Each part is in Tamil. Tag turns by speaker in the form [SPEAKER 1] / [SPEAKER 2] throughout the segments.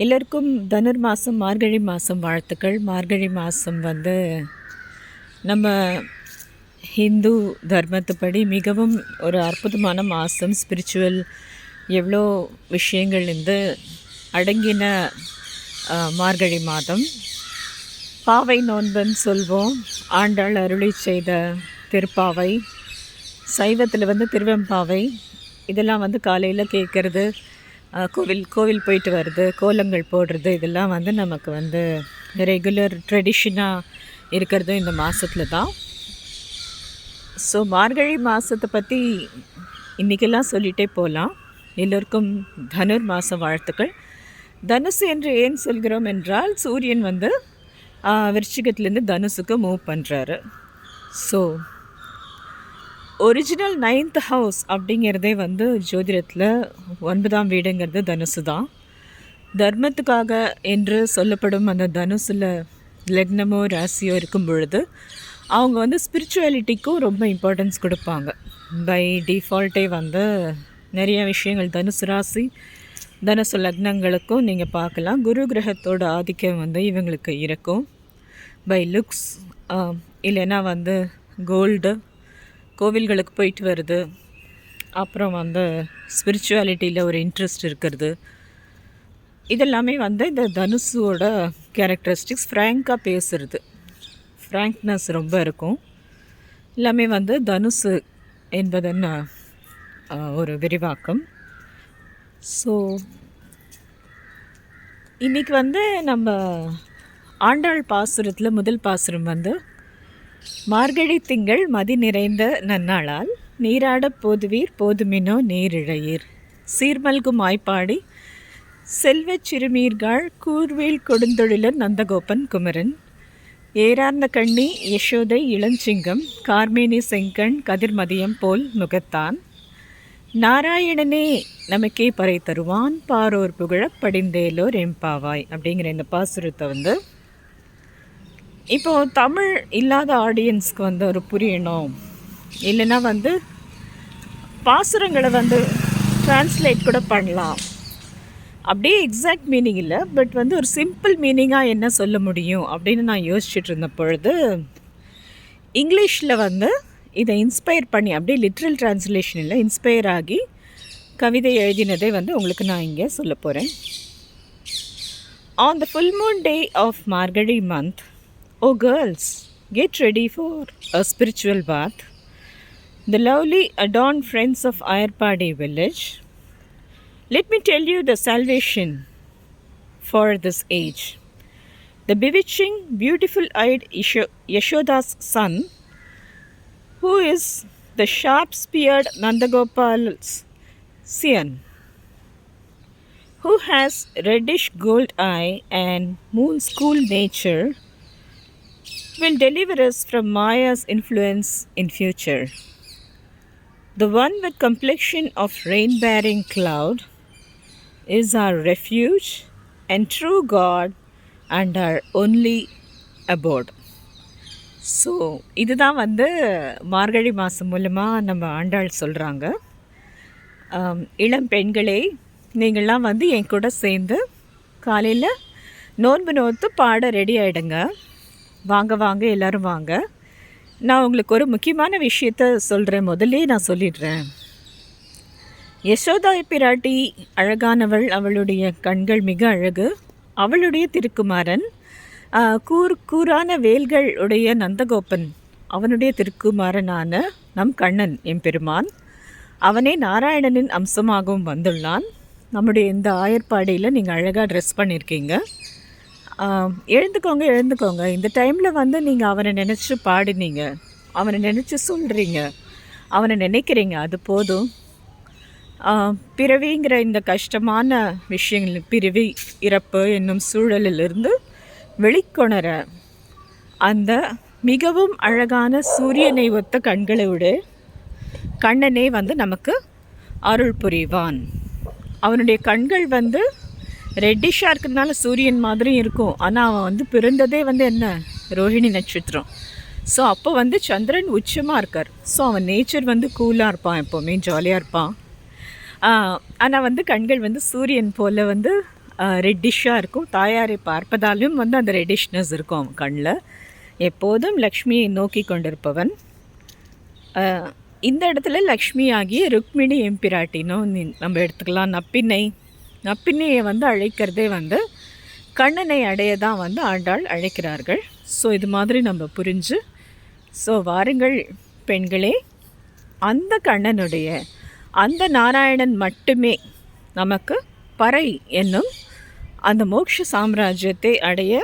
[SPEAKER 1] எல்லோருக்கும் தனுர் மாதம் மார்கழி மாதம் வாழ்த்துக்கள். மார்கழி மாதம் வந்து நம்ம ஹிந்து தர்மத்துப்படி மிகவும் ஒரு அற்புதமான மாதம் ஸ்பிரிச்சுவல் எவ்வளோ விஷயங்கள் இருந்து அடங்கின மார்கழி மாதம். பாவை நோன்புன்னு சொல்வோம். ஆண்டாள் அருளி செய்த திருப்பாவை. சைவத்தில் வந்து திருவெம்பாவை. இதெல்லாம் வந்து காலையில் கேட்குறது. கோவில் கோவில் போயிட்டு வர்றது கோலங்கள் போடுறது இதெல்லாம் வந்து நமக்கு வந்து ரெகுலர் ட்ரெடிஷனாக இருக்கிறது இந்த மாதத்தில் தான். ஸோ மார்கழி மாதத்தை பற்றி இன்றைக்கெல்லாம் சொல்லிகிட்டே போகலாம் எல்லோருக்கும் தனுர் மாத வாழ்த்துக்கள். தனுசு என்று ஏன் சொல்கிறோம் என்றால் சூரியன் வந்து விருச்சிகத்துலேருந்து தனுசுக்கு மூவ் பண்ணுறாரு ஸோ ஒரிஜினல் நைன்த் ஹவுஸ் அப்படிங்கிறதே வந்து ஜோதிடத்தில் ஒன்பதாம் வீடுங்கிறது தனுசு தான். தர்மத்துக்காக என்று சொல்லப்படும் அந்த தனுசில் லக்னமோ ராசியோ இருக்கும் பொழுது அவங்க வந்து ஸ்பிரிச்சுவாலிட்டிக்கும் ரொம்ப இம்பார்ட்டன்ஸ் கொடுப்பாங்க. பை டிஃபால்ட்டே வந்து நிறைய விஷயங்கள் தனுசு ராசி தனுசு லக்னங்களுக்கும் நீங்கள் பார்க்கலாம். குரு கிரகத்தோட ஆதிக்கம் வந்து இவங்களுக்கு இருக்கும். பை லுக்ஸ் இல்லைன்னா வந்து கோல்டு கோவில்களுக்கு போயிட்டு வருது. அப்புறம் வந்து ஸ்பிரிச்சுவாலிட்டியில் ஒரு இன்ட்ரெஸ்ட் இருக்கிறது. இதெல்லாமே வந்து இந்த தனுஷோட கேரக்டரிஸ்டிக்ஸ் ஃப்ரேங்காக பேசுகிறது ஃப்ரேங்க்னஸ் ரொம்ப இருக்கும். எல்லாமே வந்து தனுஷு என்பதன் ஒரு விரிவாக்கம். ஸோ இன்றைக்கி வந்து நம்ம ஆண்டாள் பாசுரத்தில் முதல் பாசுரம் வந்து மார்கழி திங்கள் மதி நிறைந்த நன்னாளால் நீராடப் போதுவீர் போதுமினோ நீரிழையீர். சீர்மல்கும் ஆய்ப்பாடி செல்வச் சிறுமீர்கள் கூர்வேல் கொடுந்தொழிலர் நந்தகோபன் குமரன். ஏரார்ந்த கண்ணி யசோதை இளஞ்சிங்கம் கார்மேனி செங்கண் கதிர்மதியம் போல் முகத்தான் நாராயணனே நமக்கே பறை தருவான் பாரோர் புகழப் படிந்தேலோர் எம்பாவாய் அப்படிங்கிற இந்த பாசுரத்தை வந்து இப்போது தமிழ் இல்லாத ஆடியன்ஸ்க்கு வந்து ஒரு புரியணும். இல்லைன்னா வந்து பாசுரங்களை வந்து ட்ரான்ஸ்லேட் கூட பண்ணலாம். அப்படியே எக்ஸாக்ட் மீனிங் இல்லை பட் வந்து ஒரு சிம்பிள் மீனிங்காக என்ன சொல்ல முடியும் அப்படின்னு நான் யோசிச்சுட்டு இருந்த பொழுது இங்கிலீஷில் வந்து இதை இன்ஸ்பயர் பண்ணி அப்படியே லிட்ரல் இல்லை இன்ஸ்பயர் ஆகி கவிதை எழுதினதே வந்து உங்களுக்கு நான் இங்கே சொல்ல போகிறேன் on the full moon day of Margazhi month Oh, girls, get ready for a spiritual bath. The lovely adorned friends of Ayarpadi village, let me tell you the salvation for this age. The bewitching, beautiful eyed Yashoda's son, who is the sharp speared Nandagopal's son, who has reddish gold eye and moon school nature will deliver us from Maya's influence in future. The one with complexion of rain-bearing cloud is our refuge and true God and our only abode. So இதுதான் வந்து மார்கழி மாதம் மூலமாக நம்ம ஆண்டாள் சொல்கிறாங்க இளம் பெண்களே நீங்கள்லாம் வந்து என் கூட சேர்ந்து காலையில் நோன்பு நோத்து பாட ரெடி ஆகிடுங்க வாங்க வாங்க எல்லோரும் வாங்க. நான் உங்களுக்கு ஒரு முக்கியமான விஷயத்த சொல்கிறேன் முதல்லே நான் சொல்லிடுறேன். யசோதா பிராட்டி அழகானவள் அவளுடைய கண்கள் மிக அழகு. அவளுடைய திருக்குமாரன் கூர் கூரான வேல்கள் உடைய நந்தகோபன் அவனுடைய திருக்குமாரனான நம் கண்ணன் எம்பெருமான் அவனே நாராயணனின் அம்சமாகவும் வந்துள்ளான். நம்முடைய இந்த ஆயர்பாடையில் நீங்கள் அழகாக ட்ரெஸ் பண்ணியிருக்கீங்க எழுந்துக்கோங்க எழுந்துக்கோங்க. இந்த டைமில் வந்து நீங்கள் அவனை நினச்சி பாடினீங்க. அவனை நினச்சி சொல்கிறீங்க அவனை நினைக்கிறீங்க அது போதும். பிறவிங்கிற இந்த கஷ்டமான விஷயங்கள் பிறவி இறப்பு என்னும் சூழலிலிருந்து வெளிக்கொணர அந்த மிகவும் அழகான சூரியனை ஒத்த கண்களை விட. கண்ணனே வந்து நமக்கு அருள் புரிவான். அவனுடைய கண்கள் வந்து ரெட்டிஷாக இருக்கிறதுனால சூரியன் மாதிரி இருக்கும். ஆனால் அவன் வந்து பிறந்ததே வந்து என்ன? ரோஹிணி நட்சத்திரம். ஸோ அப்போ வந்து சந்திரன் உச்சமாக இருக்கார். ஸோ அவன் நேச்சர் வந்து கூலாக இருப்பான் எப்போவுமே ஜாலியாக இருப்பான். ஆனால் வந்து கண்கள் வந்து சூரியன் போல் வந்து ரெட்டிஷாக இருக்கும். தாயாரை பார்ப்பதாலும் வந்து அந்த ரெட்டிஷ்னஸ் இருக்கும் அவன் கண்ணில் எப்போதும் லக்ஷ்மியை நோக்கி கொண்டிருப்பவன். இந்த இடத்துல லக்ஷ்மி ஆகிய ருக்மிணி எம்பிராட்டினும் நீ- நம்ம எடுத்துக்கலாம். நப்பின்னை. நப்பின்னையை வந்து அழைக்கிறதே வந்து கண்ணனை அடைய தான் வந்து ஆண்டாள் அழைக்கிறார்கள். ஸோ இது மாதிரி நம்ம புரிஞ்சு ஸோ வாருங்கள் பெண்களே அந்த கண்ணனுடைய அந்த நாராயணன் மட்டுமே நமக்கு பறை என்னும் அந்த மோட்ச சாம்ராஜ்யத்தை அடைய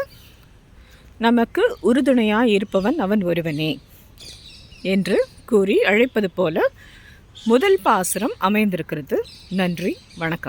[SPEAKER 1] நமக்கு உறுதுணையாக இருப்பவன் அவன் ஒருவனே என்று கூறி அழைப்பது போல முதல் பாசுரம் அமைந்திருக்கிறது. நன்றி வணக்கம்.